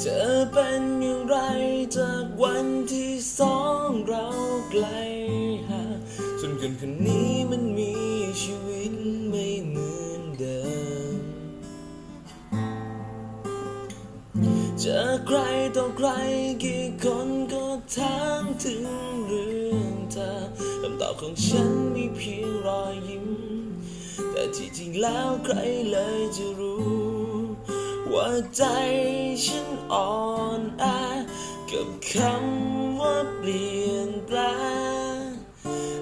เธอเป็นอย่างไรจากวันที่สองเราไกลห่างจนกันคนนี้มันมีชีวิตไม่เหมือนเดิม เจอใครต่อใครกี่คนก็ถามถึงเรื่องเธอคำตอบของฉันมีเพียงรอยยิ้ม แต่ที่จริงแล้วใครเลยจะรู้ ว่าใจฉันอ่อนแอกับคำว่าเปลี่ยนแปลง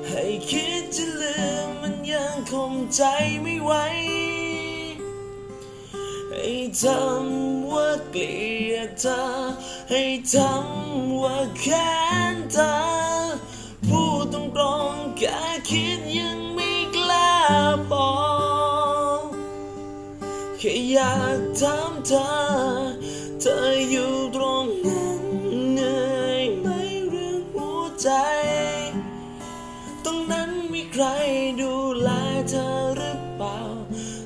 ให้คิดจะลืมมันยังคงใจไม่ไหวให้ทำว่าเกลียดเธอให้ทำว่าแค้นเธอ แค่อยากถามเธอเธออยู่ตรงนั้นเหนื่อยไหมเรื่องหัวใจ ตรงนั้นมีใครดูแลเธอหรือเปล่า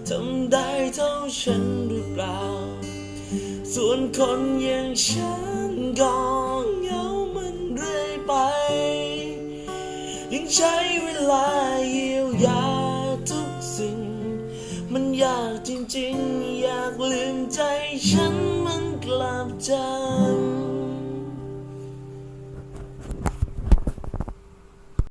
ทำได้เท่าฉันหรือเปล่า ส่วนคนอย่างฉันก็เหงามันเรื่อยไป ยังใช้เวลาเยียวยาากจริงๆ อยากลืมใจฉันมันกลับใจ